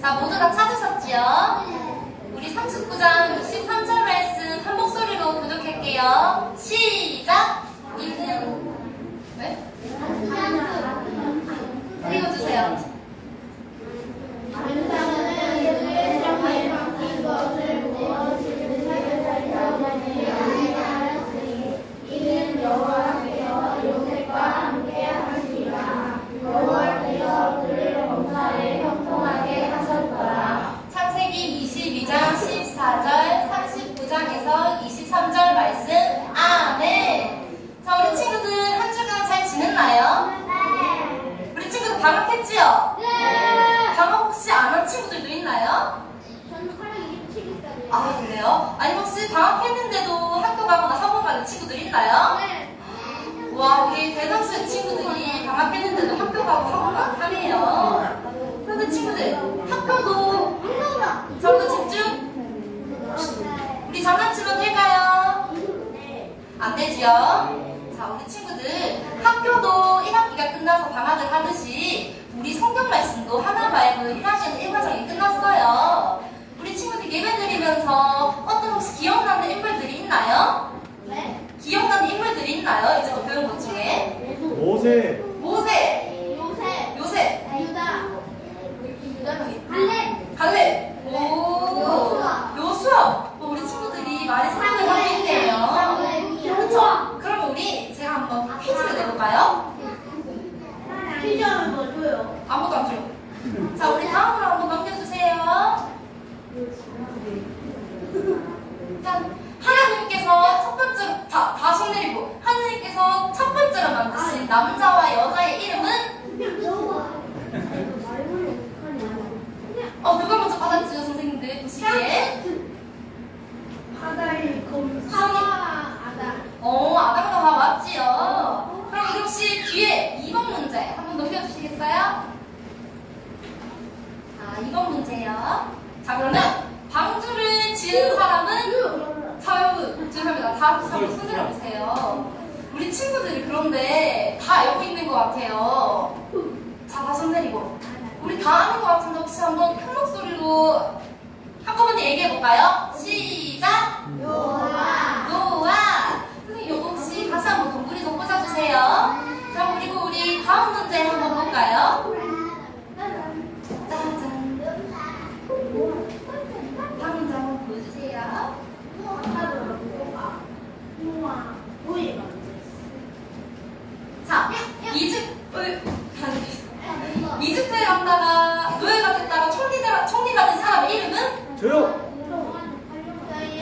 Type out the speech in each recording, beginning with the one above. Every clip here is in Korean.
자, 모두 다 찾으셨지요? 우리 39장 23절 말씀 한 목소리로 교독할게요. 시작! 이는, 네? 읽어주세요. 창세기 22장 14절, 39장에서 23절 말씀. 아멘. 자, 우리 친구들 한 주간 잘 지냈나요? 우리 친구들 방학했지요? 방학 혹시 안 한 친구들도 있나요? 아, 그래요? 아니, 혹시 방학했는데도 학교 가거나 학원 친구들 있나요? 와, 우리 대다수의 친구들이 방학했는데도 학교 가고 학원 가고 하네요. 그런데 친구들, 학교도 전부 집중? 우리 장난치면 될까요? 안 되지요? 자, 우리 친구들 학교도 1학기가 끝나서 방학을 하듯이 우리 성경 말씀도 하나 바이블 1학기는 1과정이 끝났어요. 우리 친구들 예배 드리면서 어떤 혹시 기억나는 인물들이 있나요? 기억나는 인물들이 있나요? 이제 뭐 배운 것 중에? 모세. 모세, 요셉, 갈렙, 오, 여호수아. 요수아. 어, 우리 친구들이 많이 생각을 하고 있네요. 그렇죠? 그럼 우리 제가 한번 퀴즈를 내볼까요? 아무도 안 줘요. 자, 우리 다음으로 한번 넘겨주세요. 자, 하나님께서 첫 번째, 자, 다시 내리고. 하나님께서 첫 번째로 만드신 남자와 여자의 이름은? 어, 누가 먼저 받았지요, 선생님들? 보시기에. 어, 아담과 하와 맞지요? 그럼 우리 혹시 뒤에 2번 문제 한번 넘겨주시겠어요? 자, 2번 문제요. 자, 그러면 방주를 지은 사람은 자, 여러분, 죄송합니다. 다 한번 손 들어 보세요. 우리 친구들이 그런데 다 알고 있는 것 같아요. 자, 다손 내리고. 우리 다 아는 것 같은데 혹시 한번 큰 목소리로 한꺼번에 얘기해 볼까요? 시작! 노아! 선생님, 요거 혹시 다시 한번 동그리 좀 꽂아주세요. 자, 그리고 우리 다음 문제 한번 볼까요? 짜잔. 다음 문제 한번 보여주세요. 자, 이집, 어이, 이집트에 갔다가 노예가 됐다가 총리가, 총리가 된 사람의 이름은? 저요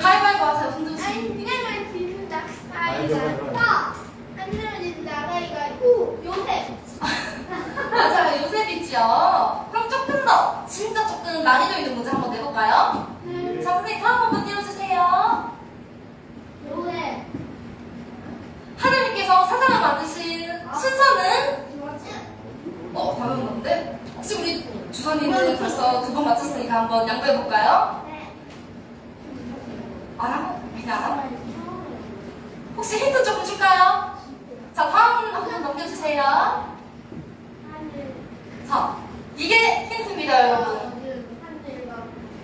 가위바위보 하세요, 손주씨. 맞아요, 요셉이지요. 그럼 조금 더, 진짜 조금 난이도 있는 문제 한번 내볼까요? 자, 선생님 다음 한번 띄워주세요. 하나님께서 세상을 만드신 순서는? 어, 다른 건데? 혹시 우리 주선이는 벌써 두 번 맞췄으니까 한번 양보해볼까요? 알아? 미리 알아? 혹시 힌트 조금 줄까요? 자, 다음 한번 넘겨주세요. 자, 이게 힌트입니다, 여러분.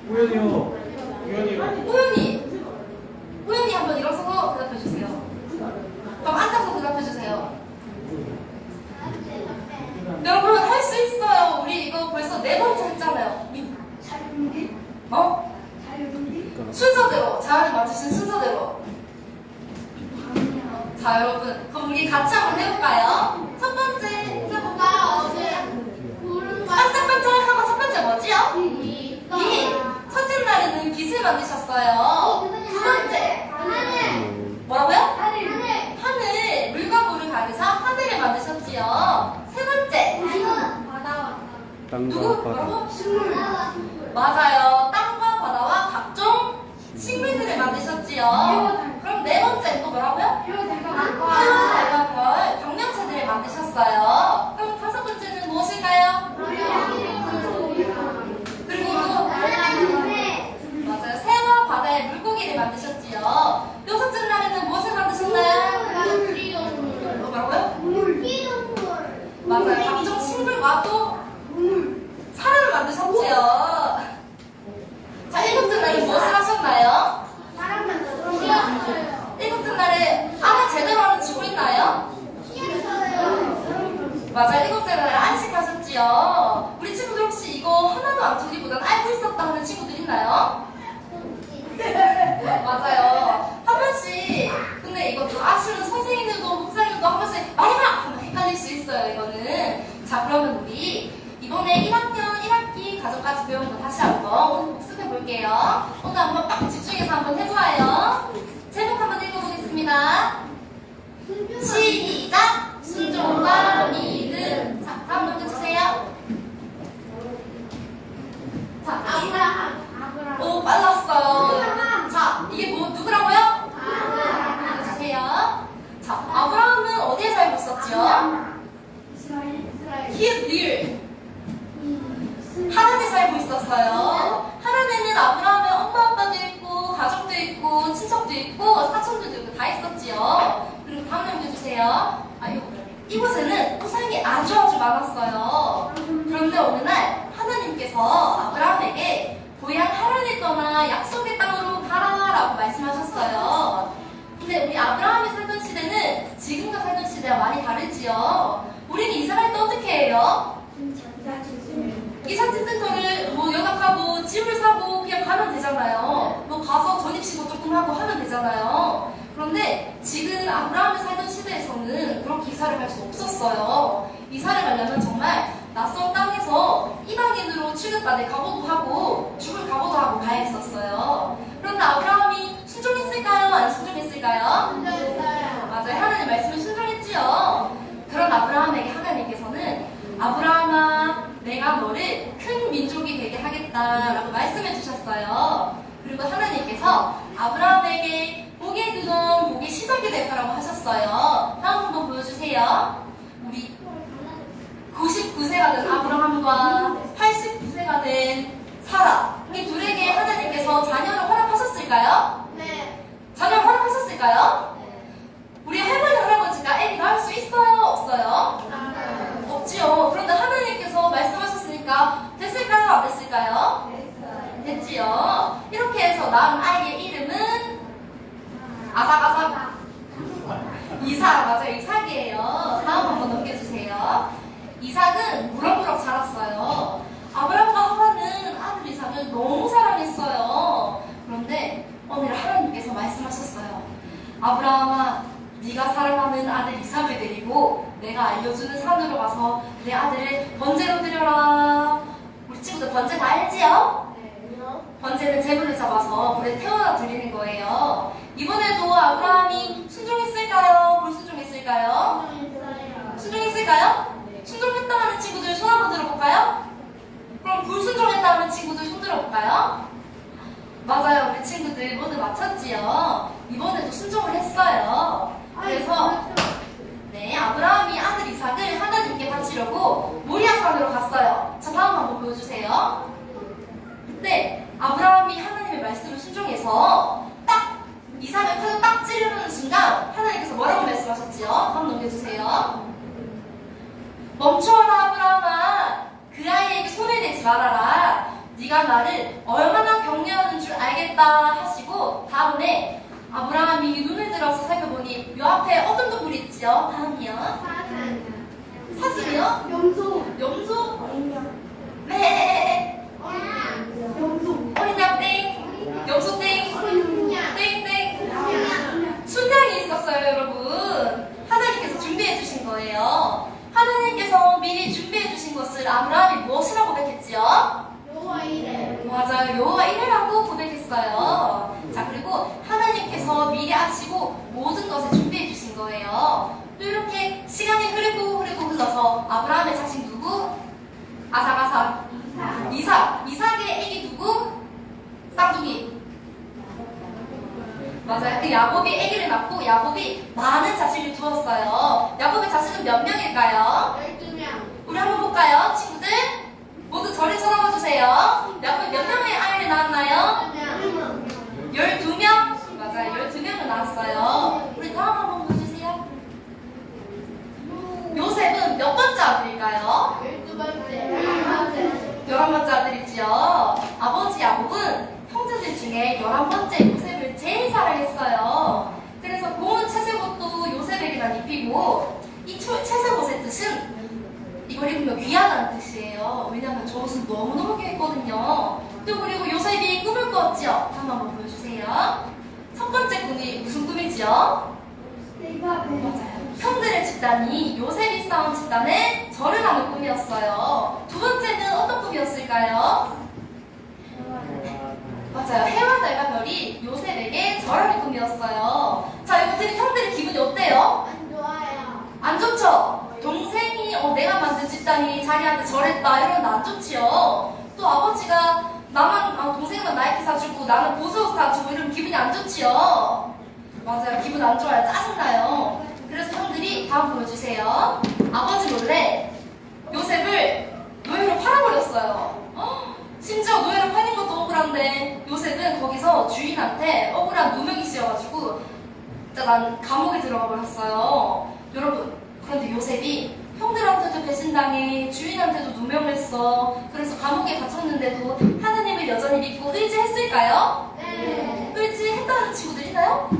우연이요. 우연이요. 우연히, 우연히 한번 일어서서 대답해 주세요. 그럼 앉아서 대답해 주세요. 여러분, 할 수 있어요. 우리 이거 벌써 네 번째 했잖아요. 어? 순서대로, 자연이 맞추신 순서대로. 자, 여러분, 그럼 우리 같이 한번 해볼까요? 빛을 만드셨어요. 두 번째 뭐라고요? 하늘 물과 물을 가르사 하늘을 만드셨지요. 세 번째 누구 땅과 바다. 뭐라고? 맞아요. 땅과 바다와 각종 식물들을 만드셨지요. 그럼 네 번째 또 뭐라고요? 태우 달과 별 병명체들을 만드셨어요. 그럼 다섯 번째는 무엇일까요? 그리고 맞아요. 새와 바다의 물고기를 만드셨지요. 여섯째 날에는 무엇을 만드셨나요? 어, 뭐라고요? 맞아요. 각종 식물과 또 사람을 만드셨지요. 자, 일곱째 날에 무엇을 하셨나요? 일곱째 날에 안에 제대로 하는 친구 있나요? 맞아요. 일곱째 날에 안식하셨지요. 우리 친구들 혹시 이거 하나도 안 틀리보단 알고 있었다 하는 친구들 있나요? 한 번씩 근데 이거 다 아시는 선생님들도 목사님들도 한 번씩 많이 봐! 하면 헷갈릴 수 있어요. 이거는 자 그러면 우리 이번에 1학년 1학기 가정까지 배운 거 다시 한번 오늘 복습해 볼게요. 오늘 한번 빡 집중해서 한번 해보아요. 제목 한번 읽어보겠습니다. 시작! 순종과 믿음. 자, 다음 넘겨주세요. 자, 이- 오, 빨랐어요. 자, 이게 뭐, 누구라고요? 넘겨주세요. 자, 아브라함은 어디에 살고 있었죠? 히읗, 리을. 하란에 살고 있었어요. 하란에는 아브라함의 엄마 아빠도 있고 가족도 있고 친척도 있고 사촌들도 있고 다 있었지요. 그리고 다음 넘겨 주세요. 아유 이곳에는 우상이 아주 아주 많았어요. 그런데 어느 날 하나님께서 아브라함에게 고향 하란에 떠나 약속의 땅으로 가라라고 말씀하셨어요. 근데 우리 아브라함이 살던 시대는 지금과 살던 시대와 많이 다르지요. 우리는 이사갈 때 어떻게 해요? 이삿짐센터를 뭐 연락하고 집을 사고 그냥 가면 되잖아요. 뭐 가서 전입신고 조금 하고 하면 되잖아요. 그런데 지금 아브라함이 살던 시대에서는 그렇게 이사를 갈 수 없었어요. 이사를 가려면 정말 낯선 땅에서 이방인으로 취급받을 각오도 하고 죽을 각오도 하고 가야 했었어요. 그런데 아브라함이 순종했을까요? 안 순종했을까요? 맞아요. 하나님 말씀을 순종했지요. 그런 아브라함에게 하나님께서는 아브라함아, 내가 너를 큰 민족이 되게 하겠다라고 말씀해 주셨어요. 그리고 하나님께서 아브라함에게 복의 근원, 복의 시작이 될 거라고 하셨어요. 다음 한번 보여주세요. 우리 99세가 된 아브라함과 89세가 된 사라. 이 둘에게 하나님께서 자녀를 허락하셨을까요? 자녀를 허락하셨을까요? 우리 할머니, 할아버지가 애기 낳을 수 있어요? 없어요? 없지요. 그런데 하나님께서 말씀하셨으니까 됐을까요? 안 됐을까요? 됐지요. 이렇게 해서 낳은 아이의 이름은 아삭아삭 이삭 맞아요. 이삭이에요. 다음 한번 넘겨주세요. 이삭은 무럭무럭 자랐어요. 아브라함과 하와는 아들 이삭을 너무 사랑했어요. 그런데 오늘 하나님께서 말씀하셨어요. 아브라함아, 네가 사랑하는 아들 이삭을 데리고 내가 알려주는 산으로 가서 내 아들을 번제로 드려라. 우리 친구들 번제 다 알지요? 번제는 제물을 잡아서 불에 태워다 드리는 거예요. 이번에도 아브라함이 순종했을까요? 불순종했을까요? 순종했을까요? 순종했다 하는 친구들 손 한번 들어볼까요? 그럼 불순종했다 하는 친구들 손 들어볼까요? 맞아요. 우리 친구들 모두 맞췄지요. 이번에도 순종을 했어요. 그래서 네, 아브라함이 아들 이삭을 하나님께 바치려고 모리아산으로 갔어요. 자, 다음 한번 보여주세요. 네, 아브라함이 하나님의 말씀을 순종해서 딱 이삭을 딱 딱 찌르는 순간 하나님께서 뭐라고 말씀하셨지요? 한번 넘겨주세요. 멈춰라 아브라함아 그 아이에게 손을 대지 말아라 네가 나를 얼마나 격려하는 줄 알겠다 하시고 다음에 아브라함이 눈을 들어서 살펴보니 요 앞에 어둠도 불이 있지요 다음이요 사슴이요? 염소. 염소? 네 염소. 어린 양땡 염소 땡. 땡땡. 순양이 있었어요, 여러분. 하나님께서 준비해 주신 거예요. 하나님께서 미리 준비해 주신 것을 아브라함이 무엇이라고 고백했지요? 여호와 이래. 맞아요. 여호와 이래라고 고백했어요. 자, 그리고 하나님께서 미리 아시고 모든 것을 준비해 주신 거예요. 또 이렇게 시간이 흐르고 흐르고 흘러서 아브라함의 자식 누구? 아삭아삭. 이삭. 이삭의 애기 누구? 쌍둥이. 맞아요. 그 야곱이 아기를 낳고 야곱이 많은 자식을 두었어요. 야곱의 자식은 몇 명일까요? 열두 명. 우리 한번 볼까요, 친구들? 모두 저를 쳐다봐 주세요. 야곱이 몇 명의 아이를 낳았나요? 명. 12명? 맞아요. 12명을 낳았어요. 우리 다음 한번 보여주세요. 요셉은 몇 번째 아들일까요? 열두 번째. 열한 번째. 11번째 아들이지요. 아버지 야곱은 형제들 중에 11번째 요셉을 제일 사랑했어요. 그래서 고운 채색옷도 입히고 이 초- 채색 옷의 뜻은 이걸 입으면 귀하다는 뜻이에요. 왜냐하면 저 옷은 너무너무 귀했거든요. 또 그리고 요셉이 꿈을 꿨지요. 한번 보여주세요. 첫 번째 꿈이 무슨 꿈이지요? 맞아요. 형들의 집단이 요셉이 쌓은 집단에 절을 하는 꿈이었어요. 두 번째는 어떤 꿈이었을까요? 맞아요. 해와 달과 별이 요셉에게 절하는 꿈이었어요. 자, 이거 들은 형들의 기분이 어때요? 안 좋죠? 동생이 어, 내가 만든 집단이 자기한테 절했다 이러면 안 좋지요. 또 아버지가 나만 아, 동생만 나이키 사주고 나는 보석 사주고 이러면 기분이 안 좋지요. 맞아요. 기분 안 좋아요. 짜증나요. 그래서 형들이 다음 보여주세요. 아버지 몰래 요셉을 노예로 팔아버렸어요. 헉, 심지어 노예로 팔린 것도 억울한데 요셉은 거기서 주인한테 억울한 누명이 씌어가지고 진짜 난 감옥에 들어가 버렸어요. 여러분, 그런데 요셉이 형들한테도 배신당해, 주인한테도 누명을 써. 그래서 감옥에 갇혔는데도 하나님을 여전히 믿고 의지했을까요? 네. 의지했다는 친구들 있나요?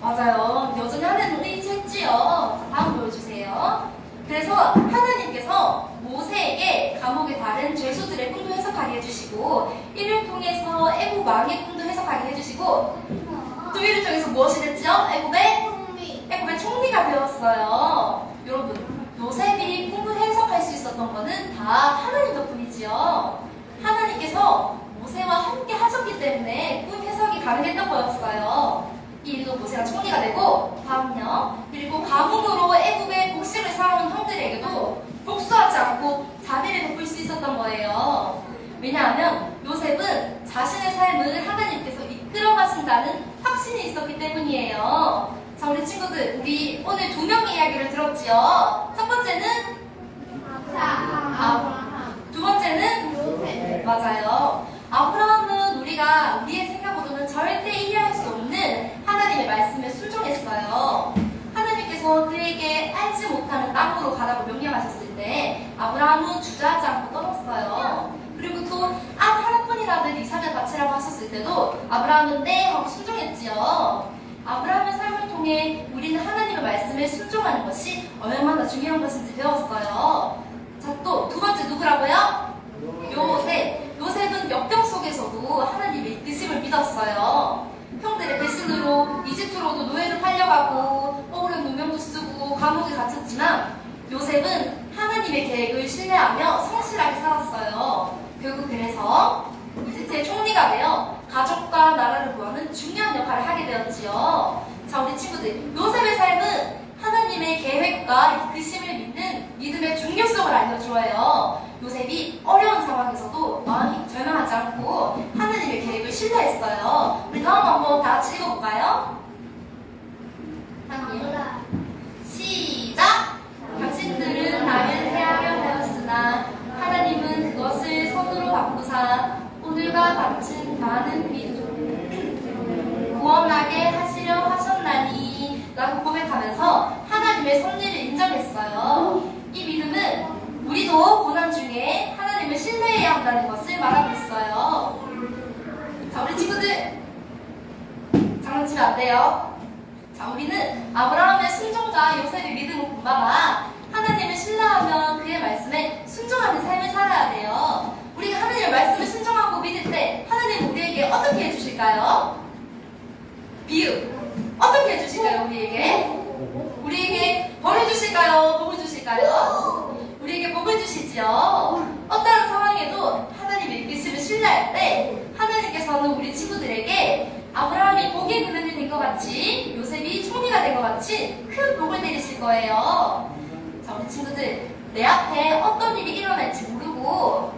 맞아요. 여전히 하나님을 의지했지요. 자, 다음 보여주세요. 그래서 하나님께서 모세에게 감옥에 다른 죄수들의 꿈도 해석하게 해주시고 이를 통해서 애굽 왕의 꿈도 해석하게 해주시고 또 이를 통해서 무엇이 됐죠? 애굽의. 총리가 되었어요. 여러분, 요셉이 꿈을 해석할 수 있었던 거는 다 하나님 덕분이지요. 하나님께서 모세와 함께 하셨기 때문에 꿈 해석이 가능했던 거였어요. 이 일도 모세가 총리가 되고, 다음요. 그리고 감옥으로 애굽의 곡식을 사온 형들에게도 복수하지 않고 자비를 베풀 수 있었던 거예요. 왜냐하면 요셉은 자신의 삶을 하나님께서 이끌어 가신다는 확신이 있었기 때문이에요. 자, 우리 친구들, 우리 오늘 두 명의 이야기를 들었지요. 첫 번째는, 아브라함. 두 번째는, 요셉. 맞아요. 아브라함은 우리가 우리의 생각으로는 절대 이해할 수 없는 하나님의 말씀에 순종했어요. 하나님께서 그에게 알지 못하는 땅으로 가라고 명령하셨을 때 아브라함은 주저하지 않고 떠났어요. 그리고 또 아 하나뿐이라도 이삭을 바치라고 하셨을 때도 아브라함은 네 하고 순종했지요. 아브라함의 삶을 통해 우리는 하나님의 말씀에 순종하는 것이 얼마나 중요한 것인지 배웠어요. 자, 또 두 번째 누구라고요? 요셉. 요셉은 역병 속에서도 하나님의 이끄심을 믿었어요. 형들의 배신으로 이집트로도 노예를 팔려가고 억울한 누명도 쓰고 감옥에 갇혔지만 요셉은 하나님의 계획을 신뢰하며 성실하게 살았어요. 결국 그래서 이집트의 총리가 되어 가족과 나라를 구하는 중요한 역할을 하게 되었지요. 자, 우리 친구들. 요셉의 삶은 하나님의 계획과 이끄심을 믿는 믿음의 중요성을 알려주어요. 요셉이 어려운 상황에서도 마음이 절망하지 않고 하나님의 계획을 신뢰했어요. 우리 다음 한번 다 같이 읽어볼까요? 시작! 당신들은 나를 해하려 하였으나 하나님은 그것을 선으로 바꾸사 오늘과 같은 많은 민족 이라는 것을 말하고 있어요. 자, 우리 친구들! 장난치면 안 돼요. 자, 우리는 아브라함의 순종과 요셉의 믿음을 본받아 하나님을 신뢰하며 그의 말씀에 순종하는 삶을 살아야 돼요. 우리가 하나님의 말씀을 순종하고 믿을 때 하나님 우리에게 어떻게 해주실까요? 비유! 어떻게 해주실까요, 우리에게? 같이 요셉이 총리가 된 것 같이 큰 복을 내리실 거예요. 자, 우리 친구들 내 앞에 어떤 일이 일어날지 모르고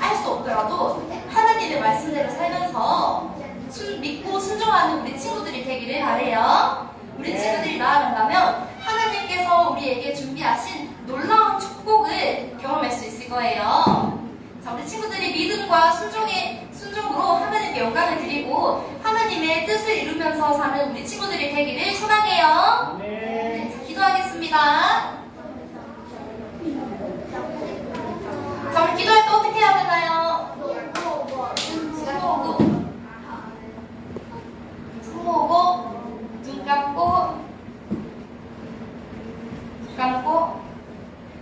알 수 없더라도 하나님의 말씀대로 살면서 순, 믿고 순종하는 우리 친구들이 되기를 바래요. 우리 친구들이 나아간다면 하나님께서 우리에게 준비하신 놀라운 축복을 경험할 수 있을 거예요. 자, 우리 친구들이 믿음과 순종의 순종으로 하나님께 영광을 드리고 하나님의 뜻을 이루면서 사는 우리 친구들이 되기를 소망해요. 네, 자, 기도하겠습니다. 자, 우리 기도할 때 어떻게 해야 되나요? 손모으고, 손모으고, 눈 감고, 눈 감고.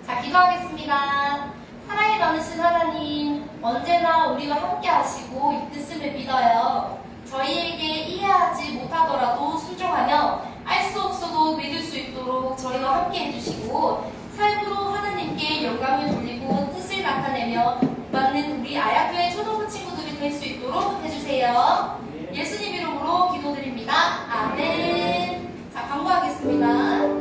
자, 기도하겠습니다. 사랑이 많으신 하나님, 언제나 우리와 함께 하시고 이끄심을 믿어요. 저희에게 이해하지 못하더라도 순종하며 알 수 없어도 믿을 수 있도록 저희와 함께 해주시고 삶으로 하나님께 영광을 돌리고 뜻을 나타내며 맞는 우리 아야교회 초등부 친구들이 될 수 있도록 해주세요. 예수님 이름으로 기도드립니다. 아멘. 자, 광고하겠습니다.